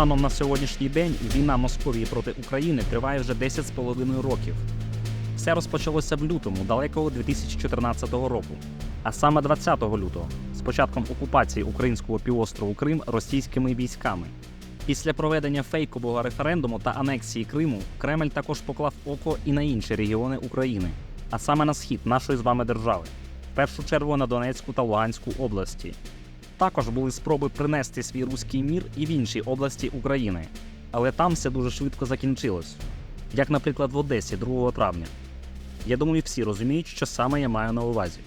Станом на сьогоднішній день війна Московії проти України триває вже 10 з половиною років. Все розпочалося в лютому далекого 2014 року, а саме 20 лютого, з початком окупації українського півострову Крим російськими військами. Після проведення фейкового референдуму та анексії Криму Кремль також поклав око і на інші регіони України, а саме на схід нашої з вами держави, в першу чергу на Донецьку та Луганську області. Також були спроби принести свій руський мір і в інші області України, але там все дуже швидко закінчилось, як, наприклад, в Одесі 2 травня. Я думаю, всі розуміють, що саме я маю на увазі.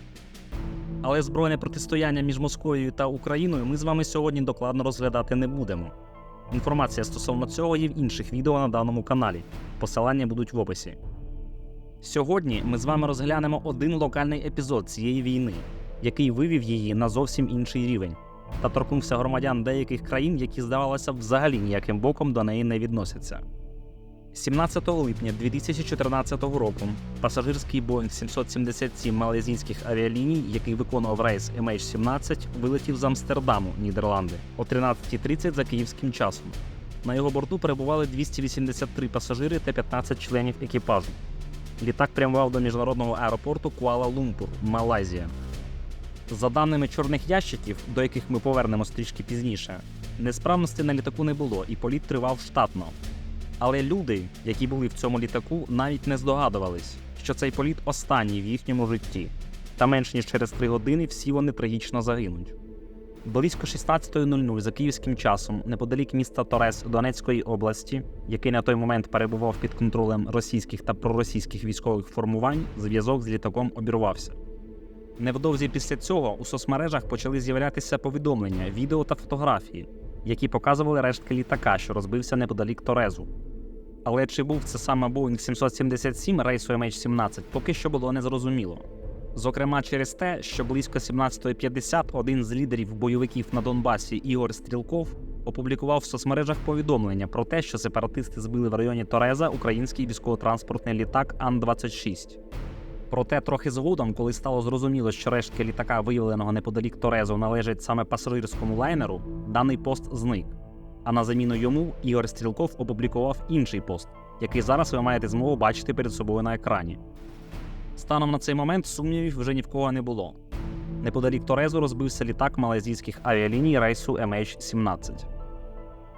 Але збройне протистояння між Московією та Україною ми з вами сьогодні докладно розглядати не будемо. Інформація стосовно цього є в інших відео на даному каналі. Посилання будуть в описі. Сьогодні ми з вами розглянемо один локальний епізод цієї війни, який вивів її на зовсім інший рівень, та торкнувся громадян деяких країн, які, здавалося, взагалі ніяким боком до неї не відносяться. 17 липня 2014 року пасажирський Boeing 777 малайзійських авіаліній, який виконував рейс MH17, вилетів з Амстердаму, Нідерланди, о 13.30 за київським часом. На його борту перебували 283 пасажири та 15 членів екіпажу. Літак прямував до міжнародного аеропорту Куала-Лумпур, Малайзія. За даними чорних ящиків, до яких ми повернемось трішки пізніше, несправності на літаку не було і політ тривав штатно. Але люди, які були в цьому літаку, навіть не здогадувались, що цей політ останній в їхньому житті, та менш ніж через три години всі вони трагічно загинуть. Близько 16.00 за київським часом, неподалік міста Торес Донецької області, який на той момент перебував під контролем російських та проросійських військових формувань, зв'язок з літаком обірвався. Невдовзі після цього у соцмережах почали з'являтися повідомлення, відео та фотографії, які показували рештки літака, що розбився неподалік Торезу. Але чи був це саме Boeing 777 рейсу MH17, поки що було незрозуміло. Зокрема, через те, що близько 17.50 один з лідерів бойовиків на Донбасі Ігор Стрілков опублікував в соцмережах повідомлення про те, що сепаратисти збили в районі Тореза український військово-транспортний літак Ан-26. Проте трохи згодом, коли стало зрозуміло, що рештки літака, виявленого неподалік Торезу, належать саме пасажирському лайнеру, даний пост зник. А на заміну йому Ігор Стрілков опублікував інший пост, який зараз ви маєте змогу бачити перед собою на екрані. Станом на цей момент сумнівів вже ні в кого не було. Неподалік Торезу розбився літак малайзійських авіаліній рейсу MH17.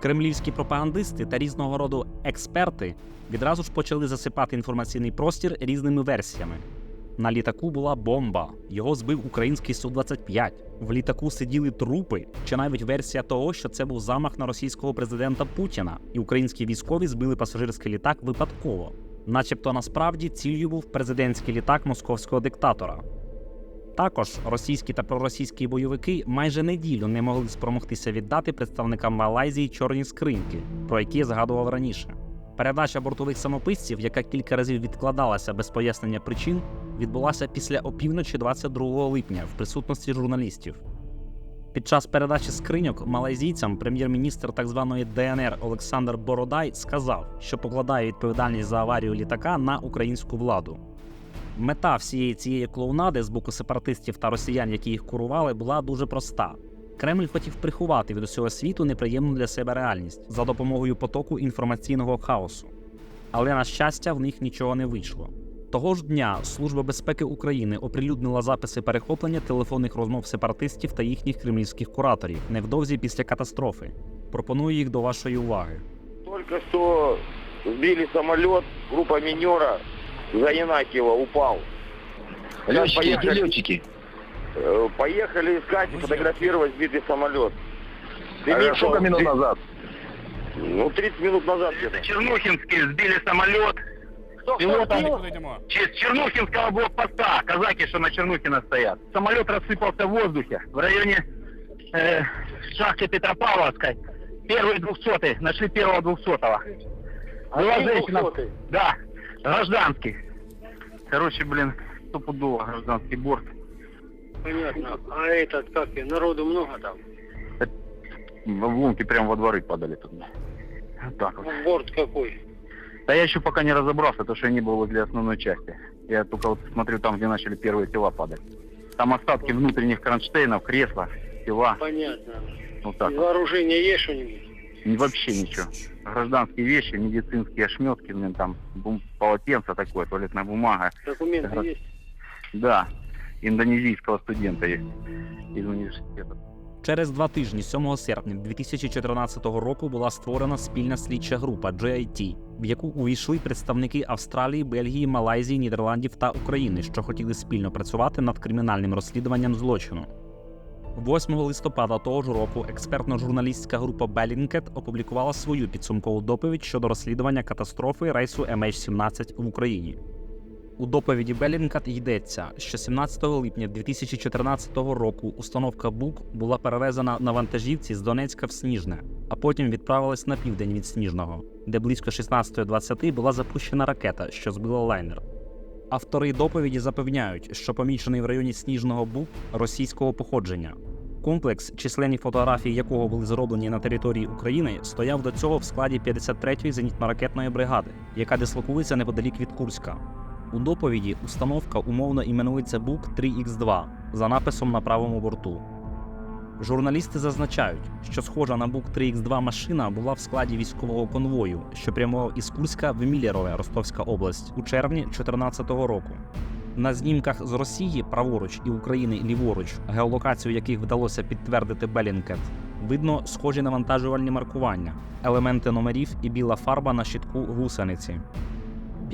Кремлівські пропагандисти та різного роду експерти відразу ж почали засипати інформаційний простір різними версіями. На літаку була бомба, його збив український Су-25. В літаку сиділи трупи, чи навіть версія того, що це був замах на російського президента Путіна, і українські військові збили пасажирський літак випадково. Начебто насправді ціллю був президентський літак московського диктатора. Також російські та проросійські бойовики майже неділю не могли спромогтися віддати представникам Малайзії чорні скриньки, про які я згадував раніше. Передача бортових самописців, яка кілька разів відкладалася без пояснення причин, відбулася після опівночі 22 липня в присутності журналістів. Під час передачі скриньок малайзійцям прем'єр-міністр так званої ДНР Олександр Бородай сказав, що покладає відповідальність за аварію літака на українську владу. Мета всієї цієї клоунади з боку сепаратистів та росіян, які їх курували, була дуже проста. Кремль хотів приховати від усього світу неприємну для себе реальність за допомогою потоку інформаційного хаосу. Але на щастя, в них нічого не вийшло. Того ж дня Служба безпеки України оприлюднила записи перехоплення телефонних розмов сепаратистів та їхніх кремлівських кураторів невдовзі після катастрофи. Пропоную їх до вашої уваги. Только что сбили самолет, группа минера за Янакиева упал. Сейчас Летчики, где поехали, летчики? э, поехали искать и фотографировать сбитый самолет. А Дымится сколько он, минут три- назад? Ну, 30 минут назад где-то. Чернухинские сбили самолет. Пилотом через Чернухинского блокпоста. Казаки, что на Чернухина стоят. Самолет рассыпался в воздухе в районе э, шахты Петропавловской. Первый двухсотый. Нашли первого двухсотого. Была Один женщина. 200-й? Да, гражданский. Короче, блин, стопудово гражданский борт. Понятно. А этот, как и, народу много там? В обломки прямо во дворы падали тут. Вот так вот. Ну, Борт какой? Да я еще пока не разобрался, потому что я не был возле основной части. Я только вот смотрю там, где начали первые тела падать. Там остатки внутренних кронштейнов, кресла, тела. Понятно. Вот так. Вооружение есть что-нибудь? ни- вообще ничего. Гражданские вещи, медицинские ошметки, блин, там бум- полотенце такое, туалетная бумага. Документы Ага. есть? Да, индонезийского студента есть из университета. Через два тижні, 7 серпня 2014 року, була створена спільна слідча група GIT, в яку увійшли представники Австралії, Бельгії, Малайзії, Нідерландів та України, що хотіли спільно працювати над кримінальним розслідуванням злочину. 8 листопада того ж року експертно-журналістська група Bellingcat опублікувала свою підсумкову доповідь щодо розслідування катастрофи рейсу MH17 в Україні. У доповіді Белінкат йдеться, що 17 липня 2014 року установка БУК була перевезена на вантажівці з Донецька в Сніжне, а потім відправилась на південь від Сніжного, де близько 16.20 була запущена ракета, що збила лайнер. Автори доповіді запевняють, що помічений в районі Сніжного БУК російського походження. Комплекс, численні фотографії якого були зроблені на території України, стояв до цього в складі 53-ї зенітно-ракетної бригади, яка дислокується неподалік від Курська. У доповіді установка умовно іменується БУК 3Х2 за написом на правому борту. Журналісти зазначають, що схожа на БУК 3Х2 машина була в складі військового конвою, що прямував із Курська в Мілєрове, Ростовська область, у червні 2014 року. На знімках з Росії праворуч і України ліворуч, геолокацію яких вдалося підтвердити Белінкет, видно схожі навантажувальні маркування, елементи номерів і біла фарба на щитку гусениці.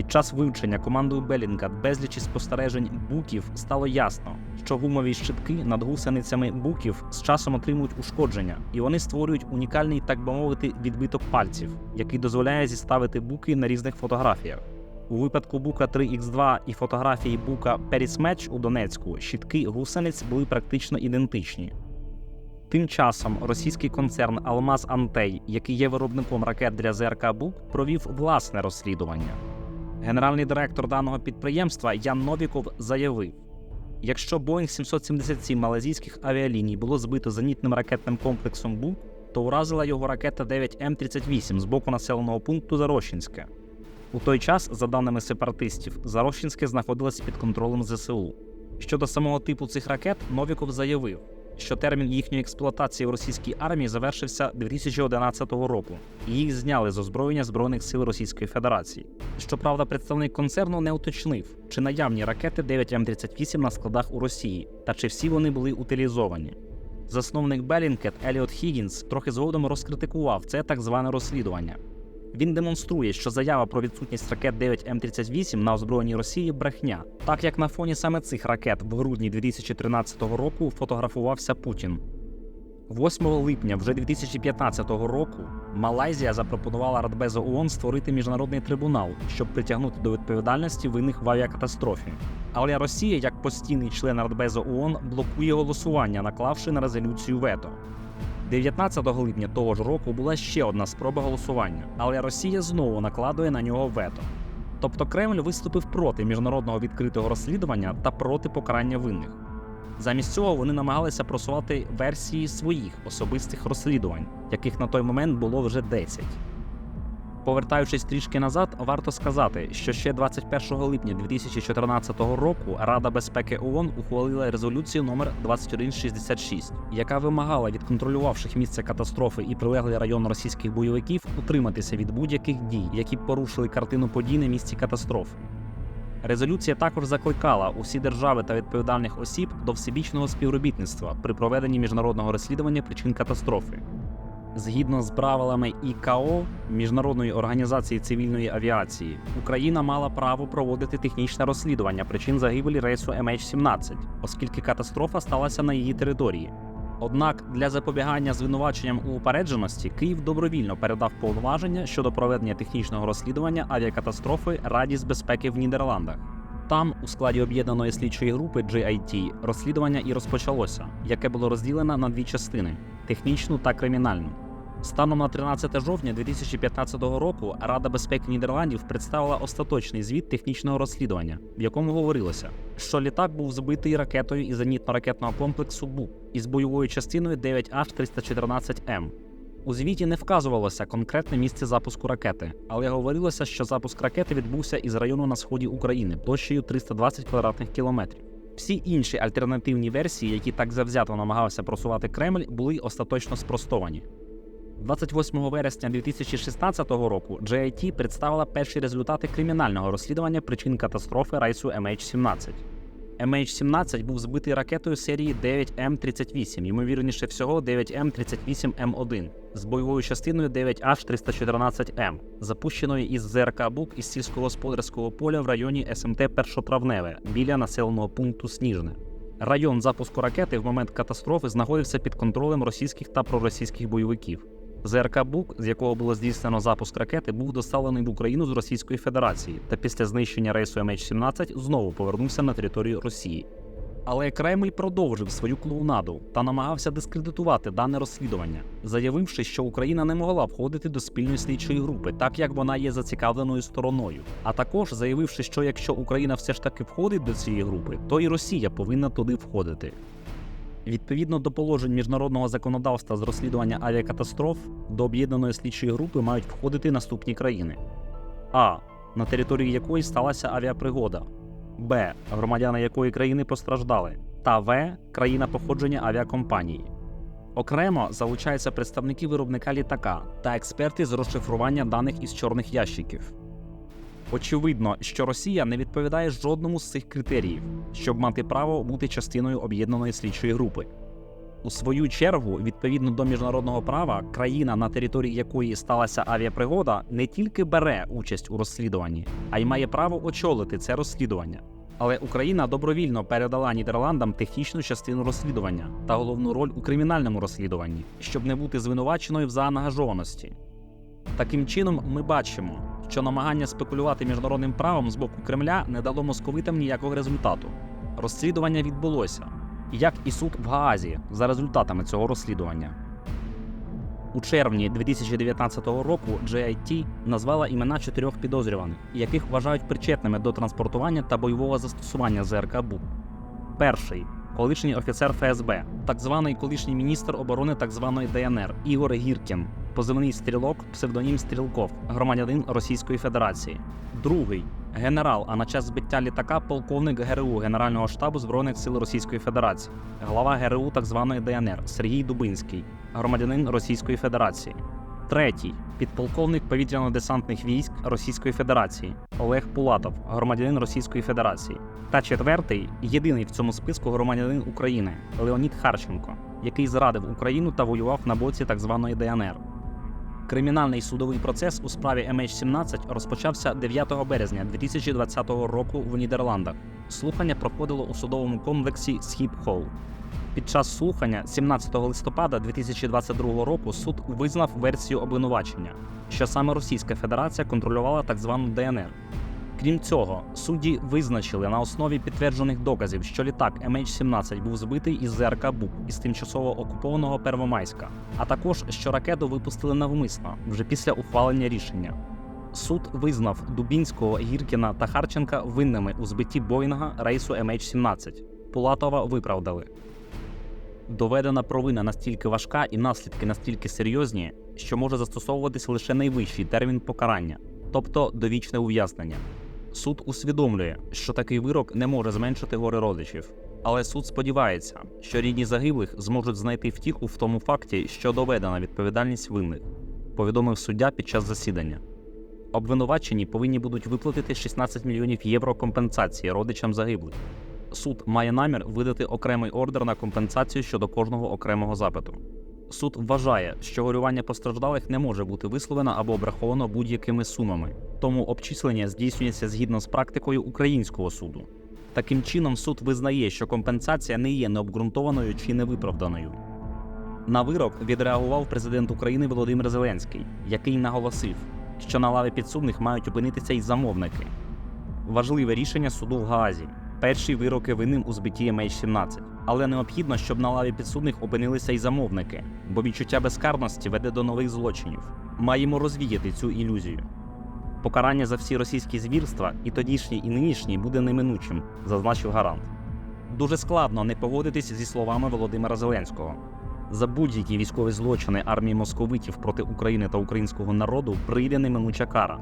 Під час вивчення командою Белінгат безлічі спостережень буків стало ясно, що гумові щитки над гусеницями буків з часом отримують ушкодження, і вони створюють унікальний, так би мовити, відбиток пальців, який дозволяє зіставити буки на різних фотографіях. У випадку бука 3Х2 і фотографії бука Перісмеч у Донецьку щитки гусениць були практично ідентичні. Тим часом російський концерн Алмаз Антей, який є виробником ракет для ЗРК Бук, провів власне розслідування. Генеральний директор даного підприємства Ян Новіков заявив: якщо Boeing 777 малазійських авіаліній було збито зенітним ракетним комплексом БУК, то уразила його ракета 9М38 з боку населеного пункту Зарощинське. У той час, за даними сепаратистів, Зарощинське знаходилось під контролем ЗСУ. Щодо самого типу цих ракет, Новіков заявив, що термін їхньої експлуатації в російській армії завершився 2011 року, і їх зняли з озброєння Збройних сил Російської Федерації. Щоправда, представник концерну не уточнив, чи наявні ракети 9М38 на складах у Росії, та чи всі вони були утилізовані. Засновник Белінкет Еліот Хіггінс трохи згодом розкритикував це так зване розслідування. Він демонструє, що заява про відсутність ракет 9М38 на озброєнні Росії брехня, так як на фоні саме цих ракет в грудні 2013 року фотографувався Путін. 8 липня вже 2015 року Малайзія запропонувала Радбезу ООН створити міжнародний трибунал, щоб притягнути до відповідальності винних в авіакатастрофі. Але Росія, як постійний член Радбезу ООН, блокує голосування, наклавши на резолюцію вето. 19 липня того ж року була ще одна спроба голосування, але Росія знову накладує на нього вето. Тобто Кремль виступив проти міжнародного відкритого розслідування та проти покарання винних. Замість цього вони намагалися просувати версії своїх особистих розслідувань, яких на той момент було вже 10. Повертаючись трішки назад, варто сказати, що ще 21 липня 2014 року Рада безпеки ООН ухвалила резолюцію номер 2166, яка вимагала від контролювавших місце катастрофи і прилеглий район російських бойовиків утриматися від будь-яких дій, які порушили картину подій на місці катастрофи. Резолюція також закликала усі держави та відповідальних осіб до всебічного співробітництва при проведенні міжнародного розслідування причин катастрофи. Згідно з правилами ІКАО Міжнародної організації цивільної авіації, Україна мала право проводити технічне розслідування причин загибелі рейсу MH17, оскільки катастрофа сталася на її території. Однак для запобігання звинуваченням у упередженості Київ добровільно передав повноваження щодо проведення технічного розслідування авіакатастрофи Раді з безпеки в Нідерландах. Там, у складі об'єднаної слідчої групи GIT, розслідування і розпочалося, яке було розділено на дві частини технічну та кримінальну. Станом на 13 жовтня 2015 року Рада безпеки Нідерландів представила остаточний звіт технічного розслідування, в якому говорилося, що літак був збитий ракетою із зенітно-ракетного комплексу БУ із бойовою частиною 9H314М. У звіті не вказувалося конкретне місце запуску ракети, але говорилося, що запуск ракети відбувся із району на сході України площею 320 квадратних кілометрів. Всі інші альтернативні версії, які так завзято намагався просувати Кремль, були остаточно спростовані. 28 вересня 2016 року GIT представила перші результати кримінального розслідування причин катастрофи рейсу MH17. MH17 був збитий ракетою серії 9М38, ймовірніше всього 9М38М1 з бойовою частиною 9H314М, запущеною із ЗРК БУК із сільськогосподарського поля в районі СМТ Першотравневе біля населеного пункту Сніжне. Район запуску ракети в момент катастрофи знаходився під контролем російських та проросійських бойовиків. ЗРК БУК, з якого було здійснено запуск ракети, був доставлений в Україну з Російської Федерації та після знищення рейсу MH17 знову повернувся на територію Росії. Але Кремль продовжив свою клоунаду та намагався дискредитувати дане розслідування, заявивши, що Україна не могла входити до спільної слідчої групи, так як вона є зацікавленою стороною. А також заявивши, що якщо Україна все ж таки входить до цієї групи, то і Росія повинна туди входити. Відповідно до положень міжнародного законодавства з розслідування авіакатастроф, до об'єднаної слідчої групи мають входити наступні країни: А. На території якої сталася авіапригода, Б. Громадяни якої країни постраждали, та В. Країна походження авіакомпанії. Окремо залучаються представники виробника літака та експерти з розшифрування даних із чорних ящиків. Очевидно, що Росія не відповідає жодному з цих критеріїв, щоб мати право бути частиною об'єднаної слідчої групи. У свою чергу, відповідно до міжнародного права, країна, на території якої сталася авіапригода, не тільки бере участь у розслідуванні, а й має право очолити це розслідування. Але Україна добровільно передала Нідерландам технічну частину розслідування та головну роль у кримінальному розслідуванні, щоб не бути звинуваченою в заангажованості. Таким чином, ми бачимо, що намагання спекулювати міжнародним правом з боку Кремля не дало московитам ніякого результату. Розслідування відбулося, як і суд в Гаазі за результатами цього розслідування. У червні 2019 року GIT назвала імена чотирьох підозрюваних, яких вважають причетними до транспортування та бойового застосування ЗРК БУ. Перший колишній офіцер ФСБ, так званий колишній міністр оборони так званої ДНР Ігор Гіркін, позивний стрілок, псевдонім Стрілков, громадянин Російської Федерації. Другий генерал, а на час збиття літака полковник ГРУ Генерального штабу Збройних сил Російської Федерації, глава ГРУ так званої ДНР Сергій Дубинський, громадянин Російської Федерації. Третій підполковник повітряно-десантних військ Російської Федерації Олег Пулатов, громадянин Російської Федерації. Та четвертий єдиний в цьому списку громадянин України Леонід Харченко, який зрадив Україну та воював на боці так званої ДНР. Кримінальний судовий процес у справі MH17 розпочався 9 березня 2020 року в Нідерландах. Слухання проходило у судовому комплексі Схіп Холл. Під час слухання 17 листопада 2022 року суд визнав версію обвинувачення, що саме Російська Федерація контролювала так звану ДНР. Крім цього, судді визначили на основі підтверджених доказів, що літак MH17 був збитий із ЗРК БУК із тимчасово окупованого Первомайська, а також що ракету випустили навмисно вже після ухвалення рішення. Суд визнав Дубінського, Гіркіна та Харченка винними у збитті Боїнга рейсу MH17. Пулатова виправдали. Доведена провина настільки важка і наслідки настільки серйозні, що може застосовуватись лише найвищий термін покарання, тобто довічне ув'язнення. Суд усвідомлює, що такий вирок не може зменшити горе родичів, але суд сподівається, що рідні загиблих зможуть знайти втіху в тому факті, що доведена відповідальність винних, повідомив суддя під час засідання. Обвинувачені повинні будуть виплатити 16 мільйонів євро компенсації родичам загиблих. Суд має намір видати окремий ордер на компенсацію щодо кожного окремого запиту. Суд вважає, що горювання постраждалих не може бути висловлено або обраховано будь-якими сумами, тому обчислення здійснюється згідно з практикою українського суду. Таким чином, суд визнає, що компенсація не є необґрунтованою чи невиправданою. На вирок відреагував президент України Володимир Зеленський, який наголосив, що на лаві підсудних мають опинитися й замовники. Важливе рішення суду в Гаазі. Перші вироки винним у збитті MH17. Але необхідно, щоб на лаві підсудних опинилися й замовники, бо відчуття безкарності веде до нових злочинів. Маємо розвіяти цю ілюзію. Покарання за всі російські звірства, і тодішні, і нинішні, буде неминучим, зазначив гарант. Дуже складно не погодитись зі словами Володимира Зеленського. За будь-які військові злочини армії московитів проти України та українського народу прийде неминуча кара.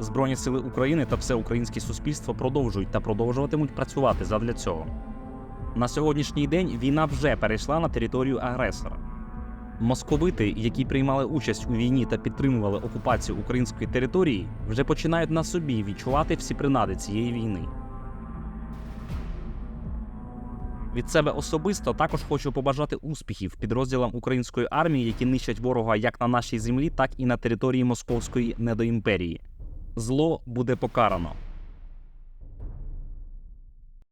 Збройні сили України та все українське суспільство продовжують та продовжуватимуть працювати задля цього. На сьогоднішній день війна вже перейшла на територію агресора. Московити, які приймали участь у війні та підтримували окупацію української території, вже починають на собі відчувати всі принади цієї війни. Від себе особисто також хочу побажати успіхів підрозділам української армії, які нищать ворога як на нашій землі, так і на території московської недоімперії. Зло буде покарано.